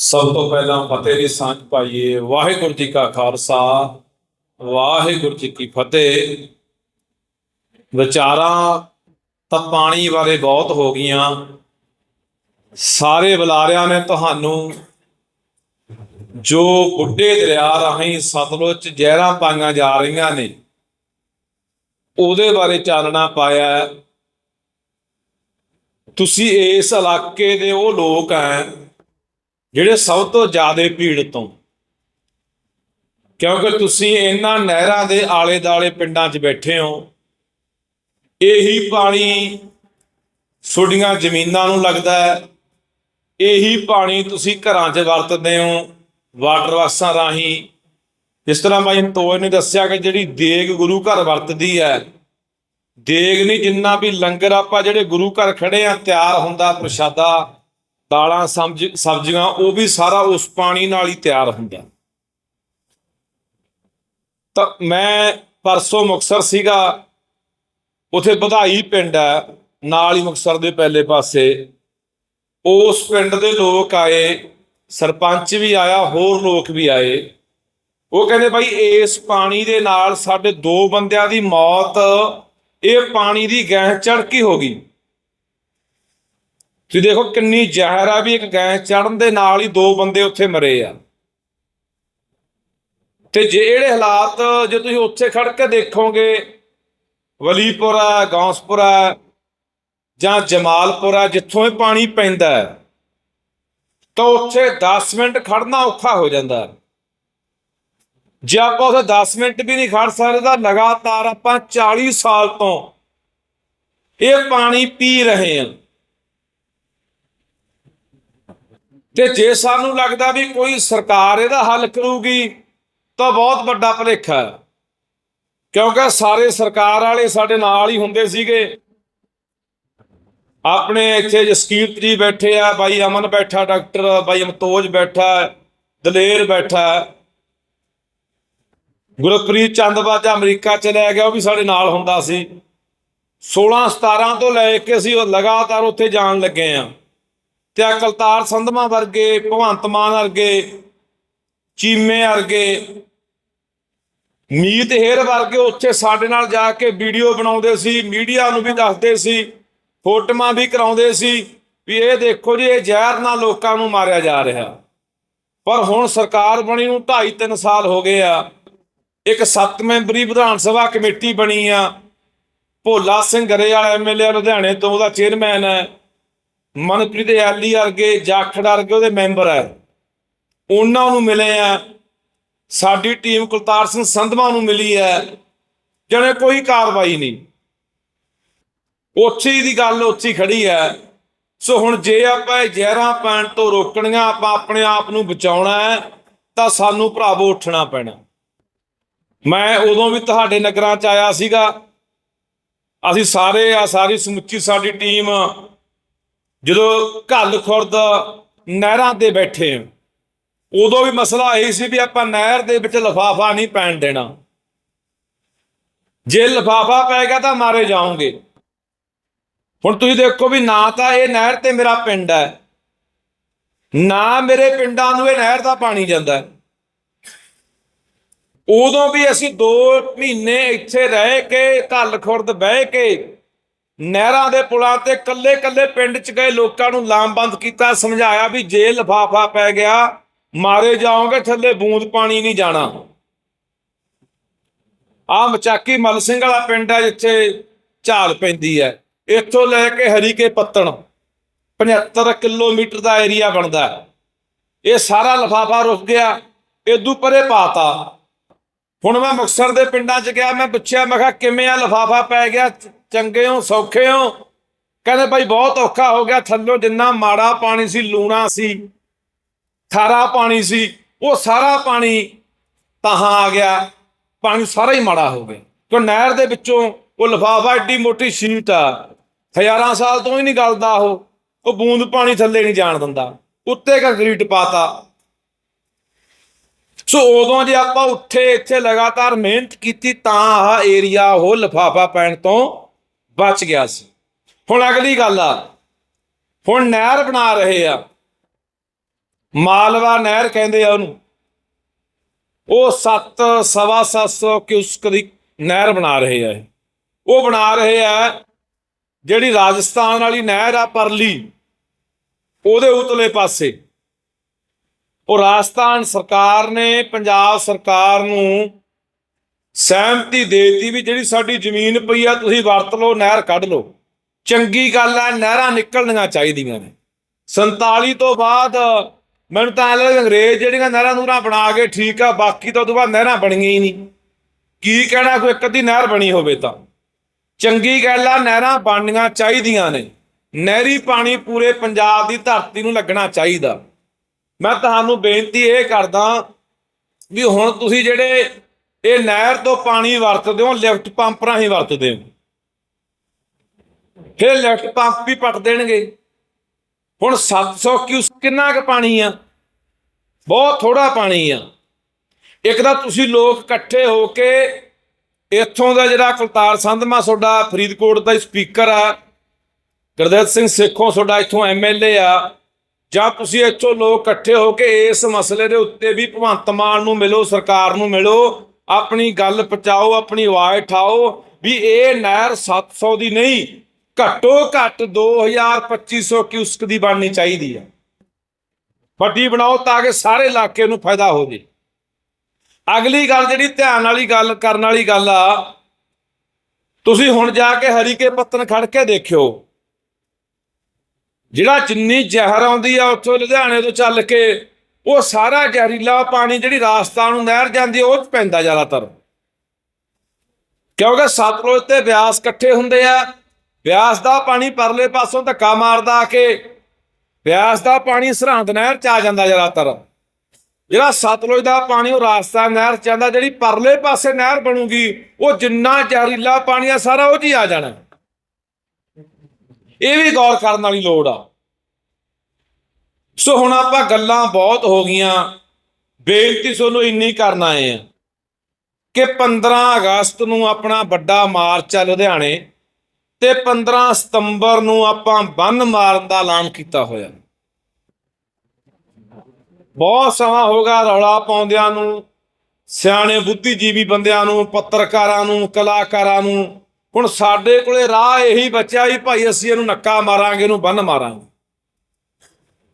ਸਭ ਤੋਂ ਪਹਿਲਾਂ ਫਤਿਹ ਦੀ ਸਾਂਝ ਪਾਈਏ। ਵਾਹਿਗੁਰੂ ਜੀ ਕਾ ਖਾਲਸਾ, ਵਾਹਿਗੁਰੂ ਜੀ ਕੀ ਫਤਿਹ। ਵਿਚਾਰਾਂ ਤਾਂ ਪਾਣੀ ਬਾਰੇ ਬਹੁਤ ਹੋ ਗਈਆਂ। ਸਾਰੇ ਬੁਲਾਰਿਆਂ ਨੇ ਤੁਹਾਨੂੰ ਜੋ ਬੁੱਢੇ ਦਰਿਆ ਰਾਹੀਂ ਸਤਲੁਜ ਜ਼ਹਿਰਾਂ ਪਾਈਆਂ ਜਾ ਰਹੀਆਂ ਨੇ, ਉਹਦੇ ਬਾਰੇ ਚਾਨਣਾ ਪਾਇਆ ਤੁਸੀਂ ਇਸ ਇਲਾਕੇ ਦੇ ਉਹ ਲੋਕ ਹੈ ਜਿਹੜੇ ਸਭ ਤੋਂ ਜ਼ਿਆਦਾ ਭੀੜ ਤੋਂ। ਕਿਉਂਕਿ ਤੁਸੀਂ ਇਹਨਾਂ ਨਹਿਰਾਂ ਦੇ ਆਲੇ-ਦਾਲੇ ਪਿੰਡਾਂ 'ਚ ਬੈਠੇ ਹੋ, ਇਹੀ ਪਾਣੀ ਤੁਹਾਡੀਆਂ ਜ਼ਮੀਨਾਂ ਨੂੰ ਲੱਗਦਾ ਹੈ। ਇਹੀ ਪਾਣੀ ਤੁਸੀਂ ਘਰਾਂ 'ਚ ਵਰਤਦੇ ਹੋ, ਵਾਟਰ ਵਾਸਾਂ ਰਾਹੀਂ। ਜਿਸ ਤਰ੍ਹਾਂ ਬਾਈ ਤੋਏ ਨੇ ਦੱਸਿਆ ਕਿ ਜਿਹੜੀ ਦੇਗ ਗੁਰੂ ਘਰ ਵਰਤਦੀ ਹੈ, ਦੇਗ ਨਹੀਂ ਜਿੰਨਾ ਵੀ ਲੰਗਰ ਆਪਾਂ ਜਿਹੜੇ ਗੁਰੂ ਘਰ ਖੜੇ ਆ, ਤਿਆਰ ਹੁੰਦਾ ਪ੍ਰਸ਼ਾਦਾ ਦਾਲਾਂ ਸਬਜ਼- ਸਬਜ਼ੀਆਂ, ਉਹ ਵੀ ਸਾਰਾ ਉਸ ਪਾਣੀ ਨਾਲ ਹੀ ਤਿਆਰ ਹੁੰਦਾ। ਤਾਂ ਮੈਂ ਪਰਸੋਂ ਮੁਕਸਰ ਸੀਗਾ, ਉਥੇ ਵਧਾਈ ਪਿੰਡ ਹੈ, ਨਾਲ ਹੀ ਮੁਕਸਰ ਦੇ ਪਹਿਲੇ ਪਾਸੇ। ਉਸ ਪਿੰਡ ਦੇ ਲੋਕ ਆਏ, ਸਰਪੰਚ ਵੀ ਆਇਆ, ਹੋਰ ਲੋਕ ਵੀ ਆਏ। ਉਹ ਕਹਿੰਦੇ ਭਾਈ, ਇਸ ਪਾਣੀ ਦੇ ਨਾਲ ਸਾਡੇ ਦੋ ਬੰਦਿਆਂ ਦੀ ਮੌਤ, ਇਹ ਪਾਣੀ ਦੀ ਗੈਂ ਚੜਕੀ ਹੋ ਗਈ। ਤੁਸੀਂ ਦੇਖੋ ਕਿੰਨੀ ਜ਼ਹਿਰ ਆ ਵੀ ਇੱਕ ਗੈਂ ਚੜਨ ਦੇ ਨਾਲ ਹੀ ਦੋ ਬੰਦੇ ਉੱਥੇ ਮਰੇ ਆ। ਤੇ ਜਿਹੜੇ ਹਾਲਾਤ ਜੇ ਤੁਸੀਂ ਉੱਥੇ ਖੜ ਕੇ ਦੇਖੋਗੇ, ਵਲੀਪੁਰਾ ਗੌਂਸਪੁਰਾ ਜਾਂ ਜਮਾਲਪੁਰਾ ਜਿੱਥੋਂ ਇਹ ਪਾਣੀ ਪੈਂਦਾ ਤਾਂ ਉੱਥੇ 10 ਮਿੰਟ ਖੜਨਾ ਔਖਾ ਹੋ ਜਾਂਦਾ। ਜੇ ਆਪਾਂ ਉੱਥੇ 10 ਮਿੰਟ ਵੀ ਨਹੀਂ ਖੜ ਸਕਦੇ ਤਾਂ ਲਗਾਤਾਰ ਆਪਾਂ 40 ਸਾਲ ਤੋਂ ਇਹ ਪਾਣੀ ਪੀ ਰਹੇ ਹਾਂ। ਤੇ ਜੇ ਸਾਨੂੰ ਲੱਗਦਾ ਵੀ ਕੋਈ ਸਰਕਾਰ ਇਹਦਾ ਹੱਲ ਕਰੂਗੀ, ਤਾਂ ਬਹੁਤ ਵੱਡਾ ਭੁਲੇਖਾ ਹੈ। ਕਿਉਂਕਿ ਸਾਰੇ ਸਰਕਾਰ ਵਾਲੇ ਸਾਡੇ ਨਾਲ ਹੀ ਹੁੰਦੇ ਸੀਗੇ। ਆਪਣੇ ਇੱਥੇ ਜਸਕੀਰਤ ਜੀ ਬੈਠੇ ਆ, ਬਾਈ ਅਮਨ ਬੈਠਾ, ਡਾਕਟਰ ਬਾਈ ਅਮਤੋਜ ਬੈਠਾ, ਦਲੇਰ ਬੈਠਾ। ਗੁਰਪ੍ਰੀਤ ਚੰਦਬਾਜਾ ਅਮਰੀਕਾ ਚਲਿਆ ਗਿਆ, ਉਹ ਵੀ ਸਾਡੇ ਨਾਲ ਹੁੰਦਾ ਸੀ। 16 17 ਤੋਂ ਲੈ ਕੇ ਅਸੀਂ ਉਹ ਲਗਾਤਾਰ ਉੱਥੇ ਜਾਣ ਲੱਗੇ ਆ। ਤੇ ਆ ਕਲਤਾਰ ਸੰਧਮਾ ਵਰਗੇ, ਭਗਵੰਤ ਮਾਨ ਵਰਗੇ, ਚੀਮੇ ਵਰਗੇ, ਮੀਤ ਹੇਰ ਵਰਗੇ ਉੱਥੇ ਸਾਡੇ ਨਾਲ ਜਾ ਕੇ ਵੀਡੀਓ ਬਣਾਉਂਦੇ ਸੀ, ਮੀਡੀਆ ਨੂੰ ਵੀ ਦੱਸਦੇ ਸੀ, ਫੋਟੋਆਂ ਵੀ ਕਰਾਉਂਦੇ ਸੀ ਵੀ ਇਹ ਦੇਖੋ ਜੀ, ਇਹ ਜ਼ਹਿਰ ਨਾਲ ਲੋਕਾਂ ਨੂੰ ਮਾਰਿਆ ਜਾ ਰਿਹਾ। ਪਰ ਹੁਣ ਸਰਕਾਰ ਬਣੀ ਨੂੰ 2.5 3 ਸਾਲ ਹੋ ਗਏ ਆ। ਇੱਕ ਸੱਤ ਮੈਂਬਰੀ ਵਿਧਾਨ ਸਭਾ ਕਮੇਟੀ ਬਣੀ ਆ। ਭੋਲਾ ਸਿੰਘ ਗਰੇਵਾਲ ਐਮਐਲਏ ਲੁਧਿਆਣੇ ਤੋਂ ਉਹਦਾ ਚੇਅਰਮੈਨ ਹੈ। ਮਨਪ੍ਰੀਤ ਐਲੀ ਵਰਗੇ, ਜਾਖੜ ਵਰਗੇ ਉਹਦੇ ਮੈਂਬਰ ਹੈ ਉਹਨਾਂ ਨੂੰ ਮਿਲੇ ਆ। ਸਾਡੀ ਟੀਮ ਕੁਲਤਾਰ ਸਿੰਘ ਸੰਧਵਾ ਨੂੰ ਮਿਲੀ ਹੈ ਜਣੇ ਕੋਈ ਕਾਰਵਾਈ ਨਹੀਂ। ਉੱਥੇ ਦੀ ਗੱਲ ਉੱਥੇ ਖੜੀ ਹੈ ਸੋ ਹੁਣ ਜੇ ਆਪਾਂ ਇਹ ਜ਼ਹਿਰਾਂ ਪੈਣ ਤੋਂ ਰੋਕਣੀਆਂ, ਆਪਾਂ ਆਪਣੇ ਆਪ ਨੂੰ ਬਚਾਉਣਾ ਹੈ, ਤਾਂ ਸਾਨੂੰ ਭਰਾਵੋ ਉੱਠਣਾ ਪੈਣਾ। ਮੈਂ ਉਦੋਂ ਵੀ ਤੁਹਾਡੇ ਨਗਰਾਂ ਚ ਆਇਆ ਸੀਗਾ। ਅਸੀਂ ਸਾਰੇ ਆ, ਸਾਰੀ ਸਮੁੱਚੀ ਸਾਡੀ ਟੀਮ ਜਦੋਂ ਘੱਲ ਖੁਰਦ ਨਹਿਰਾਂ ਤੇ ਬੈਠੇ, ਉਦੋਂ ਵੀ ਮਸਲਾ ਇਹ ਸੀ ਵੀ ਆਪਾਂ ਨਹਿਰ ਦੇ ਵਿੱਚ ਲਫਾਫਾ ਨਹੀਂ ਪੈਣ ਦੇਣਾ। ਜੇ ਲਫਾਫਾ ਪਏਗਾ ਤਾਂ ਮਾਰੇ ਜਾਓਗੇ। ਹੁਣ ਤੁਸੀਂ ਦੇਖੋ ਵੀ ਨਾ ਤਾਂ ਇਹ ਨਹਿਰ ਤੇ ਮੇਰਾ ਪਿੰਡ ਹੈ, ਨਾ ਮੇਰੇ ਪਿੰਡਾਂ ਨੂੰ ਇਹ ਨਹਿਰ ਦਾ ਪਾਣੀ ਜਾਂਦਾ ਹੈ। ਉਦੋਂ ਵੀ ਅਸੀਂ 2 ਮਹੀਨੇ ਇੱਥੇ ਰਹਿ ਕੇ ਘੱਲ ਖੁਰਦ ਬਹਿ ਕੇ ਨਹਿਰਾਂ ਦੇ ਪੁਲਾਂ ਤੇ ਕੱਲੇ ਕੱਲੇ ਪਿੰਡ ਚ ਗਏ ਲੋਕਾਂ ਨੂੰ ਲਾਮਬੰਦ ਕੀਤਾ, ਸਮਝਾਇਆ ਵੀ ਜੇ ਲਫਾਫਾ ਪੈ ਗਿਆ, ਮਾਰੇ ਜਾਓਗੇ, ਥੱਲੇ ਬੂੰਦ ਪਾਣੀ ਨਹੀਂ ਜਾਣਾ। ਆ ਮਚਾਕੀ ਮਲ ਸਿੰਘ ਵਾਲਾ ਪਿੰਡ ਹੈ ਜਿੱਥੇ ਝਾਲ ਪੈਂਦੀ ਹੈ। ਇੱਥੋਂ ਲੈ ਕੇ ਹਰੀਕੇ ਪੱਤਣ 75 ਕਿਲੋਮੀਟਰ ਦਾ ਏਰੀਆ ਬਣਦਾ ਇਹ ਸਾਰਾ ਲਫਾਫਾ ਰੁਕ ਗਿਆ ਇਦੋਂ ਪਰੇ ਪਾਤਾ। ਹੁਣ ਮੈਂ ਮੁਕਤਸਰ ਦੇ ਪਿੰਡਾਂ 'ਚ ਗਿਆ, ਮੈਂ ਪੁੱਛਿਆ, ਮੈਂ ਕਿਹਾ ਕਿਵੇਂ ਆ ਲਫਾਫਾ ਪੈ ਗਿਆ? ਚੰਗੇ ਹੋ ਸੌਖੇ ਹੋ ਕਹਿੰਦੇ ਭਾਈ ਬਹੁਤ ਔਖਾ ਹੋ ਗਿਆ। ਥੱਲੋਂ ਜਿੰਨਾ ਮਾੜਾ ਪਾਣੀ ਸੀ, ਲੂਣਾ ਸੀ ਖਾਰਾ ਪਾਣੀ ਸੀ, ਉਹ ਸਾਰਾ ਪਾਣੀ ਤਹਾਂ ਆ ਗਿਆ। ਪਾਣੀ ਸਾਰਾ ਹੀ ਮਾੜਾ ਹੋ ਗਿਆ। ਕਿਉਂ ਨਹਿਰ ਦੇ ਵਿੱਚੋਂ ਉਹ ਲਫਾਫਾ ਏਡੀ ਮੋਟੀ ਸ਼ੀਟ ਆ। ਹਜ਼ਾਰਾਂ ਸਾਲ ਤੋਂ ਹੀ ਨਹੀਂ ਗਲਦਾ ਉਹ। ਉਹ ਬੂੰਦ ਪਾਣੀ ਥੱਲੇ ਨਹੀਂ ਜਾਣ ਦਿੰਦਾ। ਉੱਤੇ ਕੰਕਰੀਟ ਪਾਤਾ। ਸੋ ਉਦੋਂ ਜੇ ਆਪਾਂ ਉੱਥੇ ਇੱਥੇ ਲਗਾਤਾਰ ਮਿਹਨਤ ਕੀਤੀ, ਤਾਂ ਆਹ ਏਰੀਆ ਉਹ ਲਫਾਫਾ ਪੈਣ ਤੋਂ ਬਚ ਗਿਆ ਸੀ। ਹੁਣ ਅਗਲੀ ਗੱਲ ਆ। ਹੁਣ ਨਹਿਰ ਬਣਾ ਰਹੇ ਆ। ਮਾਲਵਾ ਨਹਿਰ ਕਹਿੰਦੇ ਆ ਉਹਨੂੰ। ਉਹ 7 ਸਵਾ 700 ਕਿਊਸਕ ਦੀ ਨਹਿਰ ਬਣਾ ਰਹੇ ਆ ਉਹ ਬਣਾ ਰਹੇ ਆ ਜਿਹੜੀ ਰਾਜਸਥਾਨ ਵਾਲੀ ਨਹਿਰ ਆ ਪਰਲੀ। ਉਹਦੇ ਉਤਲੇ ਪਾਸੇ। ਉਹ ਰਾਜਸਥਾਨ ਸਰਕਾਰ ਨੇ, ਪੰਜਾਬ ਸਰਕਾਰ ਨੂੰ ਸਹਿਮਤੀ ਦੇਤੀ ਵੀ ਜਿਹੜੀ ਸਾਡੀ ਜ਼ਮੀਨ ਪਈ ਆ, ਤੁਸੀਂ ਵਰਤ ਲਓ, ਨਹਿਰ ਕੱਢ ਲਓ। ਚੰਗੀ ਗੱਲ ਆ, ਨਹਿਰਾਂ ਨਿਕਲਣੀਆਂ ਚਾਹੀਦੀਆਂ ਨੇ। 47 ਤੋਂ ਬਾਅਦ ਮੈਨੂੰ ਤਾਂ ਲੱਗਦਾ ਅੰਗਰੇਜ਼ ਜਿਹੜੀਆਂ ਨਹਿਰਾਂ ਨੂਰਾਂ ਬਣਾ ਕੇ ਠੀਕ ਆ, ਬਾਕੀ ਤਾਂ ਉਦੋਂ ਬਾਅਦ ਨਹਿਰਾਂ ਬਣੀਆਂ ਹੀ ਨਹੀਂ। ਕੀ ਕਹਿਣਾ ਕੋਈ ਇੱਕ ਅੱਧੀ ਨਹਿਰ ਬਣੀ ਹੋਵੇ ਤਾਂ? ਚੰਗੀ ਗੱਲ ਆ, ਨਹਿਰਾਂ ਬਣਨੀਆਂ ਚਾਹੀਦੀਆਂ ਨੇ। ਨਹਿਰੀ ਪਾਣੀ ਪੂਰੇ ਪੰਜਾਬ ਦੀ ਧਰਤੀ ਨੂੰ ਲੱਗਣਾ ਚਾਹੀਦਾ। ਮੈਂ ਤੁਹਾਨੂੰ ਬੇਨਤੀ ਇਹ ਕਰਦਾ ਵੀ ਹੁਣ ਤੁਸੀਂ ਜਿਹੜੇ ਇਹ ਨਹਿਰ ਤੋਂ ਪਾਣੀ ਵਰਤਦੇ ਹੋ, ਲਿਫਟ ਪੰਪ ਰਾਹੀਂ ਵਰਤਦੇ ਹੋ। ਫਿਰ ਲਿਫਟ ਪੰਪ ਵੀ ਪਟ ਦੇਣਗੇ। ਹੁਣ 700 ਕਿਊਸ ਕਿੰਨਾ ਕੁ ਪਾਣੀ ਆ? ਬਹੁਤ ਥੋੜਾ ਪਾਣੀ ਆ। ਇੱਕ ਤਾਂ ਤੁਸੀਂ ਲੋਕ ਇਕੱਠੇ ਹੋ ਕੇ ਇੱਥੋਂ ਦਾ ਜਿਹੜਾ ਕੁਲਤਾਰ ਸੰਧਮਾ ਤੁਹਾਡਾ ਫਰੀਦਕੋਟ ਦਾ ਸਪੀਕਰ ਆ, ਗੁਰਦੇਵ ਸਿੰਘ ਸੇਖੋਂ ਤੁਹਾਡਾ ਇੱਥੋਂ ਐਮਐਲਏ ਆ, ਜਾਂ ਤੁਸੀਂ ਇੱਥੋਂ ਲੋਕ ਇਕੱਠੇ ਹੋ ਕੇ ਇਸ ਮਸਲੇ ਦੇ ਉੱਤੇ ਵੀ ਭਗਵੰਤ ਮਾਨ ਨੂੰ ਮਿਲੋ, ਸਰਕਾਰ ਨੂੰ ਮਿਲੋ ਆਪਣੀ ਗੱਲ ਪਹੁੰਚਾਓ, ਆਪਣੀ ਆਵਾਜ਼ ਉਠਾਓ ਵੀ ਇਹ ਨਹਿਰ 700 ਦੀ ਨਹੀਂ, ਘੱਟੋ ਘੱਟ 2250 ਕਿਊਸਕ ਦੀ ਬਣਨੀ ਚਾਹੀਦੀ ਆ। ਵੱਡੀ ਬਣਾਓ ਤਾਂ ਕਿ ਸਾਰੇ ਇਲਾਕੇ ਨੂੰ ਫਾਇਦਾ ਹੋਵੇ ਅਗਲੀ ਗੱਲ ਜਿਹੜੀ ਧਿਆਨ ਵਾਲੀ ਗੱਲ, ਕਰਨ ਵਾਲੀ ਗੱਲ ਆ, ਤੁਸੀਂ ਹੁਣ ਜਾ ਕੇ ਹਰੀਕੇ ਪੱਤਨ ਖੜ ਕੇ ਦੇਖਿਓ। ਜਿਹੜਾ ਜਿੰਨੀ ਜ਼ਹਿਰ ਆਉਂਦੀ ਆ, ਉੱਥੋਂ ਲੁਧਿਆਣੇ ਤੋਂ ਚੱਲ ਕੇ ਉਹ ਸਾਰਾ ਜ਼ਹਿਰੀਲਾ ਪਾਣੀ ਜਿਹੜੀ ਰਾਜਸਥਾਨ ਨੂੰ ਨਹਿਰ ਜਾਂਦੀ ਉਹ ਚ ਪੈਂਦਾ ਜ਼ਿਆਦਾਤਰ। ਕਿਉਂਕਿ ਸਤਲੁਜ ਤੇ ਬਿਆਸ ਇਕੱਠੇ ਹੁੰਦੇ ਆ, ਬਿਆਸ ਦਾ ਪਾਣੀ ਪਰਲੇ ਪਾਸੋਂ ਧੱਕਾ ਮਾਰਦਾ ਆ ਕੇ, ਬਿਆਸ ਦਾ ਪਾਣੀ ਸਰਹੰਦ ਨਹਿਰ ਚ ਆ ਜਾਂਦਾ ਜ਼ਿਆਦਾਤਰ। ਜਿਹੜਾ ਸਤਲੁਜ ਦਾ ਪਾਣੀ ਉਹ ਰਾਜਸਥਾਨ ਨਹਿਰ ਚ ਆਉਂਦਾ ਜਿਹੜੀ ਪਰਲੇ ਪਾਸੇ ਨਹਿਰ ਬਣੂਗੀ, ਉਹ ਜਿੰਨਾ ਜ਼ਹਿਰੀਲਾ ਪਾਣੀ ਆ ਸਾਰਾ ਉਹ 'ਚ ਹੀ ਆ ਜਾਣਾ। ਇਹ ਵੀ ਗੌਰ ਕਰਨ ਵਾਲੀ ਲੋੜ ਆ। ਸੋ ਹੁਣ ਆਪਾਂ ਗੱਲਾਂ ਬਹੁਤ ਹੋ ਗਈਆਂ। ਬੇਨਤੀ ਤੁਹਾਨੂੰ ਇੰਨੀ ਕਰਨ ਆਏ ਆ ਕਿ 15 ਅਗਸਤ ਨੂੰ ਆਪਣਾ ਵੱਡਾ ਮਾਰਚ ਆ ਲੁਧਿਆਣੇ ਤੇ 15 ਸਤੰਬਰ ਨੂੰ ਆਪਾਂ ਬੰਨ ਮਾਰਨ ਦਾ ਐਲਾਨ ਕੀਤਾ ਹੋਇਆ। ਬਹੁਤ ਸਮਾਂ ਹੋ ਗਿਆ ਰੌਲਾ ਪਾਉਂਦਿਆਂ ਨੂੰ, ਸਿਆਣੇ ਬੁੱਧੀਜੀਵੀ ਬੰਦਿਆਂ ਨੂੰ, ਪੱਤਰਕਾਰਾਂ ਨੂੰ, ਕਲਾਕਾਰਾਂ ਨੂੰ। ਹੁਣ ਸਾਡੇ ਕੋਲੇ ਰਾਹ ਇਹੀ ਬਚਿਆ ਵੀ ਭਾਈ ਅਸੀਂ ਇਹਨੂੰ ਨੱਕਾ ਮਾਰਾਂਗੇ, ਇਹਨੂੰ ਬੰਨ ਮਾਰਾਂਗੇ।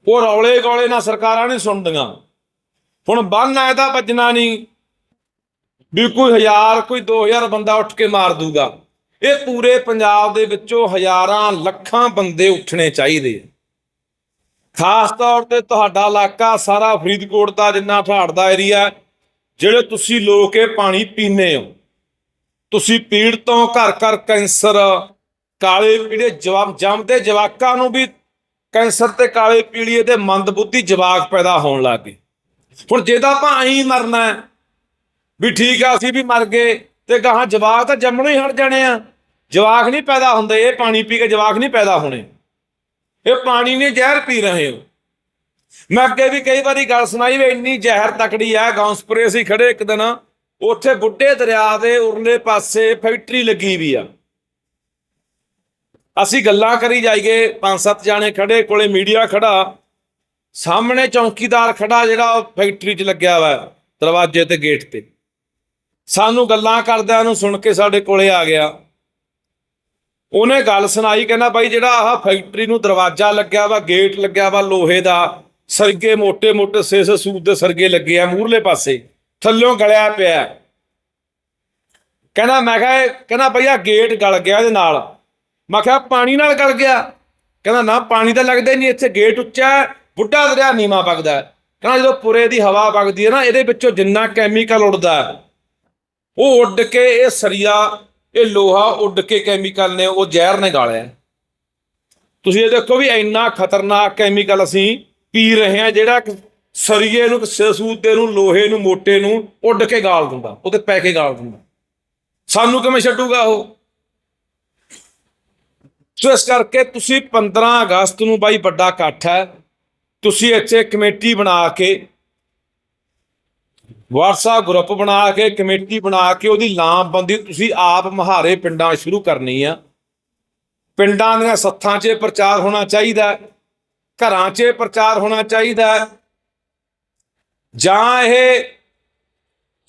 ਉਹ ਰੌਲੇ ਗੋਲੇ ਨਾਲ ਸਰਕਾਰਾਂ ਨਹੀਂ ਸੁਣਦੀਆਂ। ਹੁਣ ਬੰਨ ਆਇਆ ਤਾਂ ਵੱਜਣਾ ਨਹੀਂ। ਵੀ ਕੋਈ ਹਜ਼ਾਰ, ਕੋਈ 2000 ਬੰਦਾ ਉੱਠ ਕੇ ਮਾਰ ਦੂਗਾ। ਇਹ ਪੂਰੇ ਪੰਜਾਬ ਦੇ ਵਿੱਚੋਂ ਹਜ਼ਾਰਾਂ, ਲੱਖਾਂ ਬੰਦੇ ਉੱਠਣੇ ਚਾਹੀਦੇ ਆ। ਖਾਸ ਤੌਰ ਤੇ ਤੁਹਾਡਾ ਇਲਾਕਾ ਸਾਰਾ ਫਰੀਦਕੋਟ ਦਾ ਜਿੰਨਾ ਠਾੜ ਦਾ ਏਰੀਆ ਜਿਹੜੇ ਤੁਸੀਂ ਲੋਕ ਇਹ ਪਾਣੀ ਪੀਂਦੇ ਹੋ। ਤੁਸੀਂ ਪੀੜਤੋਂ ਘਰ ਘਰ ਕੈਂਸਰ, ਕਾਲੇ ਪੀੜੇ ਜਵਾਬ ਜੰਮਦੇ ਜਵਾਕਾਂ ਨੂੰ ਵੀ ਕੈਂਸਰ ਤੇ ਕਾਲੇ ਪੀਲੀਏ ਦੇ ਮੰਦਬੁੱਧੀ ਜਵਾਕ ਪੈਦਾ ਹੋਣ ਲੱਗ ਗਏ। ਹੁਣ ਜੇ ਤਾਂ ਆਪਾਂ ਐਂ ਮਰਨਾ ਵੀ ਠੀਕ ਆ, ਅਸੀਂ ਵੀ ਮਰ ਗਏ ਤੇ ਗਾਹਾਂ ਜਵਾਕ ਤਾਂ ਜੰਮਣੋਂ ਹੀ ਹਟ ਜਾਣੇ ਆ। ਜਵਾਕ ਨਹੀਂ ਪੈਦਾ ਹੁੰਦੇ, ਇਹ ਪਾਣੀ ਪੀ ਕੇ ਜਵਾਕ ਨਹੀਂ ਪੈਦਾ ਹੋਣੇ। ਇਹ ਪਾਣੀ ਨੇ ਜ਼ਹਿਰ ਪੀ ਰਹੇ ਹੋ। ਮੈਂ ਅੱਗੇ ਵੀ ਕਈ ਵਾਰੀ ਗੱਲ ਸੁਣਾਈ ਵੀ ਇੰਨੀ ਜ਼ਹਿਰ ਤਕੜੀ ਆ, ਗੌਂਸਪੁਰੇ ਅਸੀਂ ਖੜੇ ਇੱਕ ਦਿਨ, ਉੱਥੇ ਬੁੱਢੇ ਦਰਿਆ ਦੇ ਉਰਲੇ ਪਾਸੇ ਫੈਕਟਰੀ ਲੱਗੀ ਵੀ ਆ। ਅਸੀਂ ਗੱਲਾਂ ਕਰੀ ਜਾਈਏ, ਪੰਜ ਸੱਤ ਜਾਣੇ ਖੜੇ, ਕੋਲੇ ਮੀਡੀਆ ਖੜਾ, ਸਾਹਮਣੇ ਚੌਂਕੀਦਾਰ ਖੜਾ ਜਿਹੜਾ ਫੈਕਟਰੀ 'ਚ ਲੱਗਿਆ ਵਾ ਦਰਵਾਜ਼ੇ ਤੇ ਗੇਟ ਤੇ। ਸਾਨੂੰ ਗੱਲਾਂ ਕਰਦਿਆਂ ਨੂੰ ਸੁਣ ਕੇ ਸਾਡੇ ਕੋਲੇ ਆ ਗਿਆ। ਉਹਨੇ ਗੱਲ ਸੁਣਾਈ, ਕਹਿੰਦਾ ਬਾਈ ਜਿਹੜਾ ਆਹ ਫੈਕਟਰੀ ਨੂੰ ਦਰਵਾਜ਼ਾ ਲੱਗਿਆ ਵਾ, ਗੇਟ ਲੱਗਿਆ ਵਾ ਲੋਹੇ ਦਾ, ਸਰਗੇ ਮੋٹے ਮੋਟੇ ਸੇਸ ਸੂਤ ਦੇ ਸਰਗੇ ਲੱਗੇ ਆ ਮੂਹਰਲੇ ਪਾਸੇ ਥੱਲੋਂ ਗਲਿਆ ਪਿਆ। ਕਹਿੰਦਾ ਮੈਂ ਕਿਹਾ ਕਹਿੰਦਾ ਭਈਆ ਗੇਟ ਗਲ ਗਿਆ ਇਹਦੇ ਨਾਲ। ਮੈਂ ਕਿਹਾ ਪਾਣੀ ਨਾਲ ਗਲ ਗਿਆ। ਕਹਿੰਦਾ, ਨਾ, ਪਾਣੀ ਤਾਂ ਲੱਗਦਾ ਹੀ ਨਹੀਂ, ਇੱਥੇ ਗੇਟ ਉੱਚਾ ਬੁੱਢਾ ਦਰਿਆ ਨੀਵਾ ਵਗਦਾ ਕਹਿੰਦਾ, ਜਦੋਂ ਪੁਰੇ ਦੀ ਹਵਾ ਵਗਦੀ ਹੈ ਨਾ, ਇਹਦੇ ਵਿੱਚੋਂ ਜਿੰਨਾ ਕੈਮੀਕਲ ਉੱਡਦਾ ਉਹ ਉੱਡ ਕੇ ਇਹ ਸਰੀਆ, ਇਹ ਲੋਹਾ ਉੱਡ ਕੇ ਕੈਮੀਕਲ ਨੇ, ਉਹ ਜ਼ਹਿਰ ਨੇ ਗਾਲਿਆ ਤੁਸੀਂ ਇਹ ਦੇਖੋ ਵੀ ਇੰਨਾ ਖਤਰਨਾਕ ਕੈਮੀਕਲ ਅਸੀਂ ਪੀ ਰਹੇ ਹਾਂ, ਜਿਹੜਾ ਸਰੀਏ ਨੂੰ, ਸੂਤੇ ਨੂੰ, ਲੋਹੇ ਨੂੰ, ਮੋਟੇ ਨੂੰ ਉੱਡ ਕੇ ਗਾਲ ਦਿੰਦਾ, ਉਹਦੇ ਪੈ ਕੇ ਗਾਲ ਦਿੰਦਾ। ਸਾਨੂੰ ਕਿਵੇਂ ਛੱਡੂਗਾ ਉਹ? ਸੋ ਇਸ ਕਰਕੇ ਤੁਸੀਂ 15 ਅਗਸਤ ਨੂੰ ਬਾਈ ਵੱਡਾ ਇਕੱਠ ਹੈ। ਤੁਸੀਂ ਇੱਥੇ ਕਮੇਟੀ ਬਣਾ ਕੇ, WhatsApp ਗਰੁੱਪ ਬਣਾ ਕੇ, ਕਮੇਟੀ ਬਣਾ ਕੇ ਉਹਦੀ ਲਾਮਬੰਦੀ ਤੁਸੀਂ ਆਪ ਮਹਾਰੇ ਪਿੰਡਾਂ ਸ਼ੁਰੂ ਕਰਨੀ ਆ। ਪਿੰਡਾਂ ਦੀਆਂ ਸੱਥਾਂ 'ਚ ਪ੍ਰਚਾਰ ਹੋਣਾ ਚਾਹੀਦਾ ਘਰਾਂ 'ਚ ਪ੍ਰਚਾਰ ਹੋਣਾ ਚਾਹੀਦਾ ਜਾਂ ਇਹ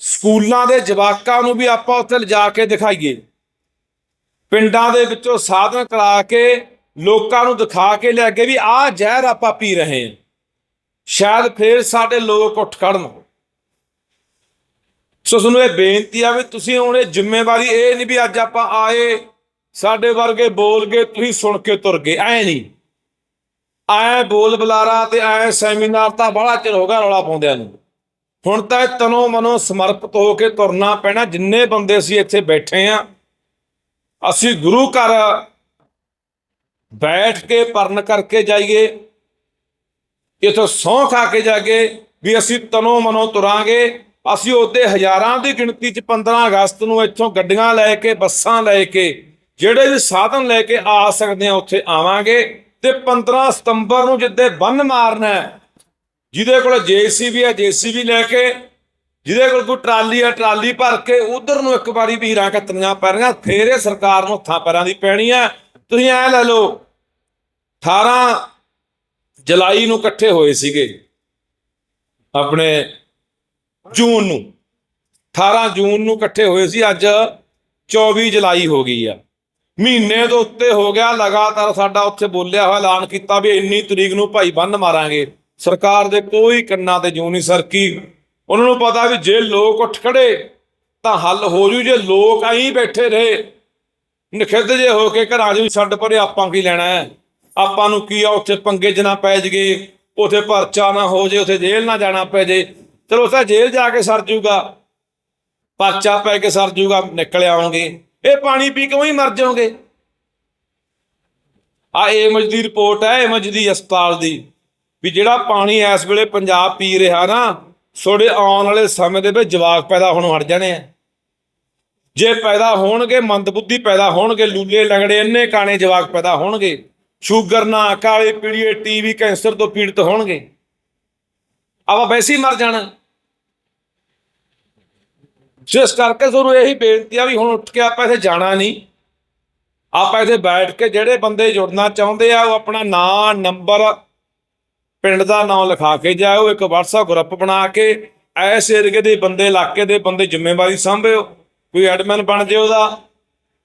ਸਕੂਲਾਂ ਦੇ ਜਵਾਕਾਂ ਨੂੰ ਵੀ ਆਪਾਂ ਉੱਥੇ ਲਿਜਾ ਕੇ ਦਿਖਾਈਏ। ਪਿੰਡਾਂ ਦੇ ਵਿੱਚੋਂ ਸਾਧਨ ਕਰਾ ਕੇ ਲੋਕਾਂ ਨੂੰ ਦਿਖਾ ਕੇ ਲੈ ਕੇ ਵੀ ਆਹ ਜ਼ਹਿਰ ਆਪਾਂ ਪੀ ਰਹੇ ਹਾਂ। ਸ਼ਾਇਦ ਫੇਰ ਸਾਡੇ ਲੋਕ ਉੱਠ ਖੜਨ ਸੋ ਤੁਹਾਨੂੰ ਇਹ ਬੇਨਤੀ ਆ ਵੀ ਤੁਸੀਂ ਹੁਣ ਇਹ ਜ਼ਿੰਮੇਵਾਰੀ ਇਹ ਨਹੀਂ ਵੀ ਅੱਜ ਆਪਾਂ ਆਏ, ਸਾਡੇ ਵਰਗੇ ਬੋਲ ਗਏ, ਤੁਸੀਂ ਸੁਣ ਕੇ ਤੁਰ ਗਏ। ਐ ਨਹੀਂ। ਐ ਬੋਲ ਬੁਲਾਰਾ ਤੇ ਐ ਸੈਮੀਨਾਰ ਤਾਂ ਬੜਾ ਚਿਰ ਹੋ ਗਿਆ ਰੌਲਾ ਪਾਉਂਦਿਆਂ ਨੂੰ। ਹੁਣ ਤਾਂ ਇਹ ਤਨੋ ਮਨੋ ਸਮਰਪਿਤ ਹੋ ਕੇ ਤੁਰਨਾ ਪੈਣਾ। ਜਿੰਨੇ ਬੰਦੇ ਅਸੀਂ ਇੱਥੇ ਬੈਠੇ ਆ ਅਸੀਂ ਗੁਰੂ ਘਰ ਬੈਠ ਕੇ ਪਰਨ ਕਰਕੇ ਜਾਈਏ, ਇਥੋਂ ਸਹੁੰ ਖਾ ਕੇ ਜਾਗੇ ਵੀ ਅਸੀਂ ਤਨੋ ਮਨੋ ਤੁਰਾਂਗੇ। ਅਸੀਂ ਉਹਦੇ ਹਜ਼ਾਰਾਂ ਦੀ ਗਿਣਤੀ ਚ 15 ਅਗਸਤ ਨੂੰ ਇੱਥੋਂ ਗੱਡੀਆਂ ਲੈ ਕੇ, ਬੱਸਾਂ ਲੈ ਕੇ, ਜਿਹੜੇ ਵੀ ਸਾਧਨ ਲੈ ਕੇ ਆ ਸਕਦੇ ਆ ਉੱਥੇ ਆਵਾਂਗੇ। ਤੇ 15 ਸਤੰਬਰ ਨੂੰ ਜਿੱਦੇ ਬੰਨ ਮਾਰਨਾ ਹੈ, ਜਿਹਦੇ ਕੋਲ ਜੇਸੀਬੀ ਹੈ, ਜੇਸੀਬੀ ਲੈ ਕੇ ਜਿਹਦੇ ਕੋਲ ਕੋਈ ਟਰਾਲੀ ਹੈ ਟਰਾਲੀ ਭਰ ਕੇ ਉਧਰ ਨੂੰ ਇੱਕ ਵਾਰੀ ਵੀਰਾਂ ਕੱਤਣੀਆਂ ਪੈਣੀਆਂ, ਫੇਰ ਇਹ ਸਰਕਾਰ ਨੂੰ ਹੱਥਾਂ ਪੈਰਾਂ ਦੀ ਪੈਣੀ ਆ। ਤੁਸੀਂ ਐ ਲੈ ਲਓ 18 ਜੁਲਾਈ ਨੂੰ ਇਕੱਠੇ ਹੋਏ ਸੀਗੇ ਆਪਣੇ ਜੂਨ ਨੂੰ। 18 ਜੂਨ ਨੂੰ ਇਕੱਠੇ ਹੋਏ ਸੀ, ਅੱਜ 24 ਜੁਲਾਈ ਹੋ ਗਈ ਆ। ਮਹੀਨੇ ਤੋਂ ਉੱਤੇ ਹੋ ਗਿਆ, ਲਗਾਤਾਰ ਸਾਡਾ ਉੱਥੇ ਬੋਲਿਆ ਹੋਇਆ, ਐਲਾਨ ਕੀਤਾ ਵੀ ਇੰਨੀ ਤਰੀਕ ਨੂੰ ਭਾਈ ਬੰਨ ਮਾਰਾਂਗੇ। ਸਰਕਾਰ ਦੇ ਕੋਈ ਕੰਨਾਂ ਤੇ ਜੂ ਨਹੀਂ ਸਰਕੀ। ਉਹਨਾਂ ਨੂੰ ਪਤਾ ਵੀ ਜੇ ਲੋਕ ਉੱਠ ਖੜੇ, ਤਾਂ ਹੱਲ ਹੋ ਜੂ। ਜੇ ਲੋਕ ਐਂ ਬੈਠੇ ਰਹੇ ਨਖਿੱਧ ਜੇ ਹੋ ਕੇ ਘਰਾਂ 'ਚ ਵੀ ਛੱਡ ਪਰੇ, ਆਪਾਂ ਕੀ ਲੈਣਾ ਹੈ? ਆਪਾਂ ਨੂੰ ਕੀ ਆ? ਉੱਥੇ ਪੰਗੇ 'ਚ ਪੈ ਜਗੇ ਉੱਥੇ ਪਰਚਾ ਨਾ ਹੋ ਜੇ, ਉੱਥੇ ਜੇਲ੍ਹ ਨਾ ਜਾਣਾ ਪੈ ਜੇ। ਚਲੋ, ਉੱਥੇ ਜੇਲ੍ਹ ਜਾ ਕੇ ਸਰ ਜੂਗਾ। ਪਰਚਾ ਪੈ ਕੇ ਸਰ ਜੂਗਾ, ਨਿਕਲ ਆਉਣਗੇ ਇਹ ਪਾਣੀ ਪੀ ਕੇ ਹੀ ਮਰ ਜਾਓਗੇ। ਆ ਏਮਜ ਦੀ ਰਿਪੋਰਟ ਹੈ, ਏਮਜ ਦੀ ਹਸਪਤਾਲ ਦੀ। ਵੀ ਜਿਹੜਾ ਪਾਣੀ ਇਸ ਵੇਲੇ ਪੰਜਾਬ ਪੀ ਰਿਹਾ ਨਾ ਤੁਹਾਡੇ ਆਉਣ ਵਾਲੇ ਸਮੇਂ ਦੇ ਵਿੱਚ ਜਵਾਕ ਪੈਦਾ ਹੋਣੋਂ ਹਟ ਜਾਣੇ ਆ। ਜੇ ਪੈਦਾ ਹੋਣਗੇ, ਮੰਦਬੁੱਧੀ ਪੈਦਾ ਹੋਣਗੇ, ਲੂਲੇ ਲੰਗੜੇ, ਇੰਨੇ ਕਾਣੇ ਜਵਾਕ ਪੈਦਾ ਹੋਣਗੇ, ਸ਼ੂਗਰ ਨਾ, ਕਾਲੇ ਪੀੜੀਏ ਟੀਵੀ ਕੈਂਸਰ ਤੋਂ ਪੀੜਤ ਹੋਣਗੇ। ਆਪਾਂ ਵੈਸੇ ਹੀ ਮਰ ਜਾਣਾ। ਸੋ ਇਸ ਕਰਕੇ ਤੁਹਾਨੂੰ ਇਹੀ ਬੇਨਤੀ ਆ ਵੀ ਹੁਣ ਉੱਠ ਕੇ ਆਪਾਂ ਇੱਥੇ ਜਾਣਾ ਨਹੀਂ। ਆਪਾਂ ਇੱਥੇ ਬੈਠ ਕੇ ਜਿਹੜੇ ਬੰਦੇ ਜੁੜਨਾ ਚਾਹੁੰਦੇ ਆ, ਉਹ ਆਪਣਾ ਨਾਂ, ਨੰਬਰ ਪਿੰਡ ਦਾ ਨਾਮ ਲਿਖਾ ਕੇ ਜਾਓ ਇੱਕ WhatsApp ਗਰੁੱਪ ਬਣਾ ਕੇ, ਐਸ ਏਰੀਏ ਦੇ ਬੰਦੇ, ਇਲਾਕੇ ਦੇ ਬੰਦੇ ਜ਼ਿੰਮੇਵਾਰੀ ਸੰਭਿਓ, ਕੋਈ ਐਡਮਿਨ ਬਣ ਜੇ ਉਹਦਾ,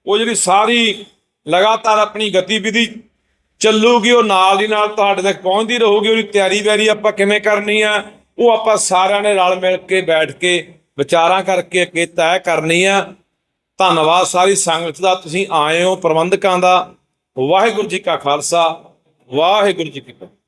ਉਹ ਜਿਹੜੀ ਸਾਰੀ ਲਗਾਤਾਰ ਆਪਣੀ ਗਤੀਵਿਧੀ ਚੱਲੂਗੀ, ਉਹ ਨਾਲ ਦੀ ਨਾਲ ਤੁਹਾਡੇ ਤੱਕ ਪਹੁੰਚਦੀ ਰਹੂਗੀ, ਉਹਦੀ ਤਿਆਰੀ ਵੈਰੀ ਆਪਾਂ ਕਿਵੇਂ ਕਰਨੀ ਆ, ਉਹ ਆਪਾਂ ਸਾਰਿਆਂ ਨੇ ਰਲ ਮਿਲ ਕੇ ਬੈਠ ਕੇ ਵਿਚਾਰਾਂ ਕਰਕੇ ਅੱਗੇ ਤੈਅ ਕਰਨੀ ਆ। ਧੰਨਵਾਦ ਸਾਰੀ ਸੰਗਤ ਦਾ, ਤੁਸੀਂ ਆਏ ਹੋ ਪ੍ਰਬੰਧਕਾਂ ਦਾ। ਵਾਹਿਗੁਰੂ ਜੀ ਕਾ ਖਾਲਸਾ, ਵਾਹਿਗੁਰੂ ਜੀ ਕੀ ਫਤਿਹ।